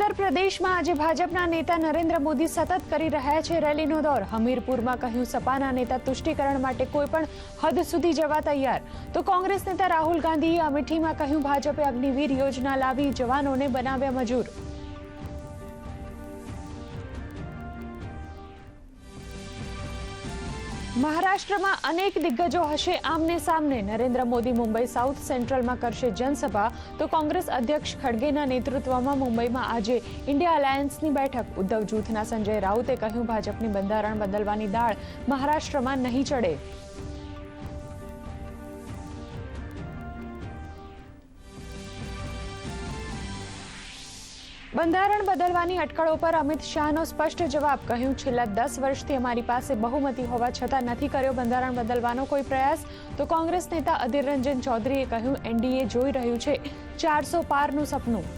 ઉત્તર પ્રદેશમાં આજે ભાજપના નેતા નરેન્દ્ર મોદી સતત કરી રહ્યા છે રેલીનો દોર. હમીરપુરમાં કહ્યું, સપાના નેતા તુષ્ટિકરણ માટે કોઈ પણ હદ સુધી જવા તૈયાર. તો કોંગ્રેસ નેતા રાહુલ ગાંધીએ અમેઠીમાં કહ્યું, ભાજપે અગ્નિવીર યોજના લાવી, જવાનોને બનાવ્યા મજૂર. મહારાષ્ટ્રમાં અનેક દિગ્ગજો હશે આમને સામને. નરેન્દ્ર મોદી મુંબઈ સાઉથ સેન્ટ્રલમાં કરશે જનસભા. તો કોંગ્રેસ અધ્યક્ષ ખડગેના નેતૃત્વમાં મુંબઈમાં આજે ઇન્ડિયા અલાયન્સની બેઠક. ઉદ્ધવ જૂથના સંજય રાઉતે કહ્યું, ભાજપની બંધારણ બદલવાની દાળ મહારાષ્ટ્રમાં નહીં ચડે. બંધારણ બદલવાની અટકળો પર અમિત શાહનો સ્પષ્ટ જવાબ, કહ્યું, છેલ્લા દસ વર્ષથી અમારી પાસે બહુમતી હોવા છતાં નથી કર્યો બંધારણ બદલવાનો કોઈ પ્રયાસ. તો કોંગ્રેસ નેતા અધીર રંજન ચૌધરીએ કહ્યું, એનડીએ જોઈ રહ્યું છે, ચારસો પારનું સપનું.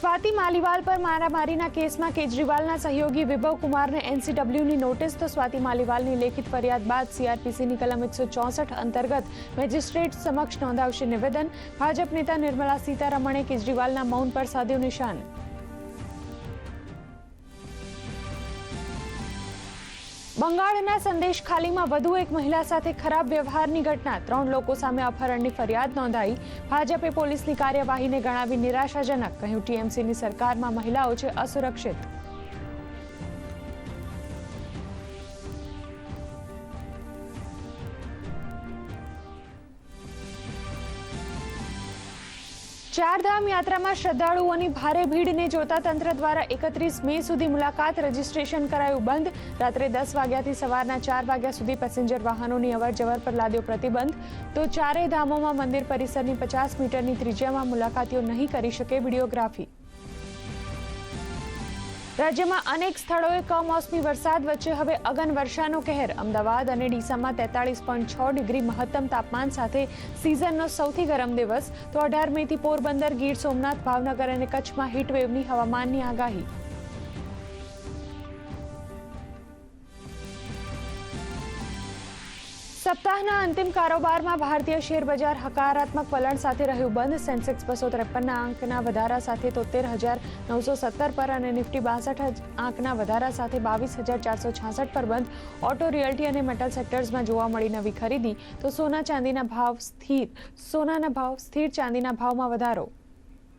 સ્વાતિ માલીવાલ પર મારામારીના કેસમાં કેજરીવાલના સહયોગી વિભવ કુમારને એનસીડબ્લ્યુની નોટિસ, તો સ્વાતિ માલીવાલની લેખિત ફરિયાદ બાદ સીઆરપીસીની કલમ એકસો ચોસઠ અંતર્ગત મેજિસ્ટ્રેટ સમક્ષ નોંધાવશે નિવેદન. ભાજપ નેતા નિર્મલા સીતારમણે કેજરીવાલના મૌન પર સાધ્યું નિશાન. બંગાળના સંદેશ ખાલીમાં વધુ એક મહિલા સાથે ખરાબ વ્યવહારની ઘટના. ત્રણ લોકો સામે અપહરણની ફરિયાદ નોંધાઈ. ભાજપે પોલીસની કાર્યવાહીને ગણાવી નિરાશાજનક, કહ્યું ટીએમસીની સરકારમાં મહિલાઓ છે અસુરક્ષિત. ચારધામ યાત્રામાં શ્રદ્ધાળુઓની ભારે ભીડને જોતા તંત્ર દ્વારા એકત્રીસ મે સુધી મુલાકાત રજીસ્ટ્રેશન કરાયું બંધ. રાત્રે દસ વાગ્યાથી સવારના ચાર વાગ્યા સુધી પેસેન્જર વાહનોની અવરજવર પર લાદ્યો પ્રતિબંધ. તો ચારેય ધામોમાં મંદિર પરિસરની પચાસ મીટરની ત્રિજ્યામાં મુલાકાતીઓ નહીં કરી શકે વિડીયોગ્રાફી. રાજ્યમાં અનેક સ્થળોએ કમોસમી વરસાદ વચ્ચે હવે અગન વર્ષાનો કહેર. અમદાવાદ અને ડીસામાં તેતાળીસ પોઈન્ટ છ ડિગ્રી મહત્તમ તાપમાન સાથે સિઝનનો સૌથી ગરમ દિવસ. તો અઢાર મેથી પોરબંદર, ગીર સોમનાથ, ભાવનગર અને કચ્છમાં હીટવેવની હવામાનની આગાહી. સપ્તાહના અંતિમ કારોબારમાં ભારતીય શેર બજાર હકારાત્મક વલણ સાથે રહ્યું બંધ. સેન્સેક્સ બસો ત્રેપનના આંકના વધારા સાથે તોતેર હજાર નવસો સત્તર પર અને નિફ્ટી બાસઠ આંકના વધારા સાથે બાવીસ હજાર ચારસો છાસઠ પર બંધ. ઓટો રિયલ્ટી અને મેટલ સેક્ટર્સમાં જોવા મળી નવી ખરીદી. તો સોના ચાંદીના ભાવ સ્થિર સોનાના ભાવ સ્થિર ચાંદીના ભાવમાં વધારો.